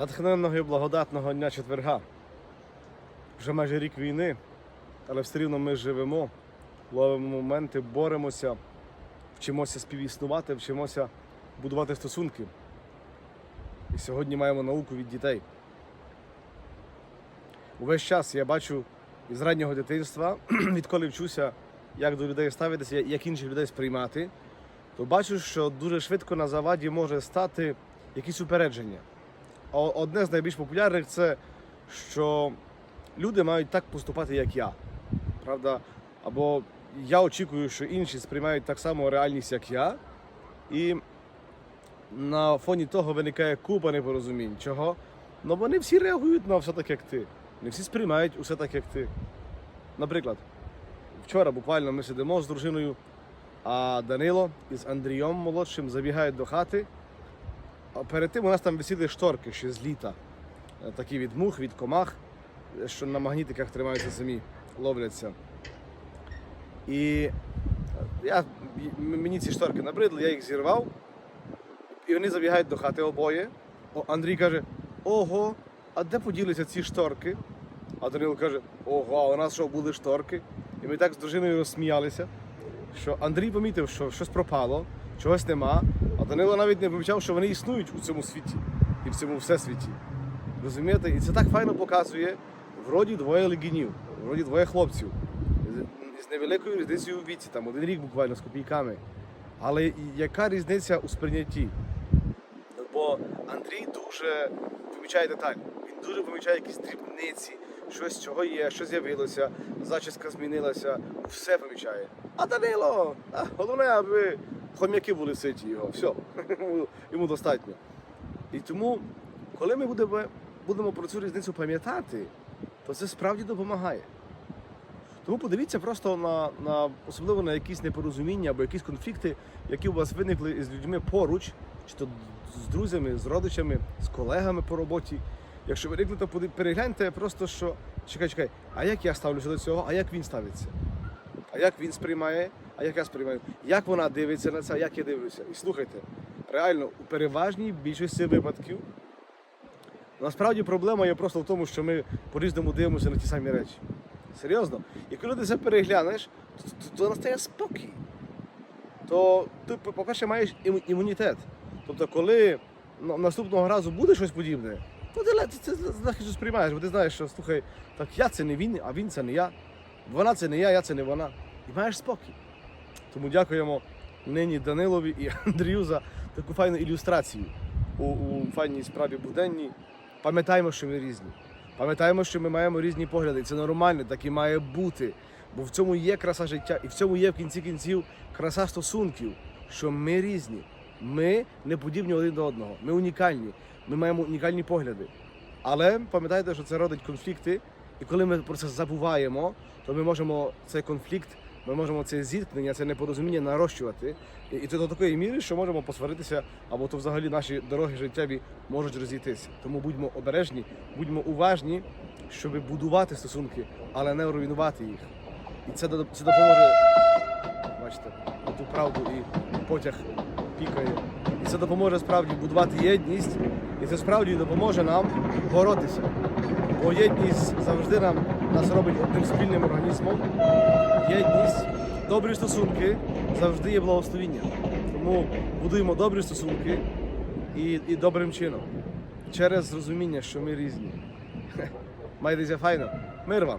натхненного і благодатного дня четверга. Вже майже рік війни, але все рівно ми живемо, ловимо моменти, боремося, вчимося співіснувати, вчимося будувати стосунки. І сьогодні маємо науку від дітей. Увесь час я бачу із раннього дитинства, відколи вчуся, як до людей ставитися, як інших людей сприймати, то бачу, що дуже швидко на заваді може стати якісь упередження. Одне з найбільш популярних це, що люди мають так поступати, як я. Правда? Або я очікую, що інші сприймають так само реальність, як я. І на фоні того виникає купа непорозумінь. Чого? Ну вони всі реагують на все так, як ти. Не всі сприймають усе так, як ти. Наприклад, вчора буквально ми сидимо з дружиною, а Данило із Андрієм молодшим забігають до хати. А перед тим у нас там висіли шторки ще з літа. Е, Такі від мух, від комах, що на магнітиках тримаються самі, ловляться. І я, мені ці шторки набридли, я їх зірвав. І вони забігають до хати обоє. О, Андрій каже: Ого, а де поділися ці шторки? А Данило каже: Ого, а у нас що були шторки? І ми так з дружиною розсміялися, що Андрій помітив, що щось пропало, чогось нема, а Данило навіть не помічав, що вони існують у цьому світі і в цьому всесвіті. Розумієте? І це так файно показує, вроді двоє легінів, вроді двоє хлопців. з- невеликою різницею у віці, там один рік буквально з копійками. Але яка різниця у сприйнятті? Бо Андрій дуже помічає деталі. Він дуже помічає якісь дрібниці, щось чого є, що з'явилося, зачіска змінилася, все помічає. А Данило, головне, аби хом'яки були ситі його. Все, йому- достатньо. І тому, коли ми будемо, будемо про цю різницю пам'ятати, то це справді допомагає. Тому подивіться просто на, на особливо на якісь непорозуміння або якісь конфлікти, які у вас виникли із людьми поруч, чи то з друзями, з родичами, з колегами по роботі. Якщо виникли, то перегляньте просто, що чекай, чекай, а як я ставлюся до цього, а як він ставиться? А як він сприймає, а як я сприймаю? Як вона дивиться на це, як я дивлюся? І слухайте, реально, у переважній більшості випадків насправді проблема є просто в тому, що ми по-різному дивимося на ті самі речі. Серйозно. І коли ти це переглянеш, то, то, настає спокій. То ти, по- по-перше, маєш імунітет. Тобто, коли на- наступного разу буде щось подібне, то ле- ти, ти захисту сприймаєш, бо ти знаєш, що слухай, так я це не він, а він це не я. Вона це не я, я це не вона. І маєш спокій. Тому дякуємо нині Данилові і Андрію за таку файну ілюстрацію у, у файній справі буденній. Пам'ятаємо, що ми різні. Пам'ятаємо, що ми маємо різні погляди. Це нормально, так і має бути. Бо в цьому є краса життя, і в цьому є в кінці кінців краса стосунків, що ми різні. Ми не подібні один до одного. Ми унікальні. Ми маємо унікальні погляди. Але пам'ятайте, що це родить конфлікти, і коли ми про це забуваємо, то ми можемо цей конфлікт, ми можемо це зіткнення, це непорозуміння нарощувати. І, це до такої міри, що можемо посваритися, або то взагалі наші дороги життєві можуть розійтися. Тому будьмо обережні, будьмо уважні, щоб будувати стосунки, але не руйнувати їх. І це, це допоможе. Бачите, ту правду і потяг пікає. І це допоможе справді будувати єдність, і це справді допоможе нам боротися. Бо єдність завжди нам нас робить одним спільним організмом. Єдність, добрі стосунки завжди є благословіння. Тому будуємо добрі стосунки і, і добрим чином. Через розуміння, що ми різні. Майтеся файно. Мир вам!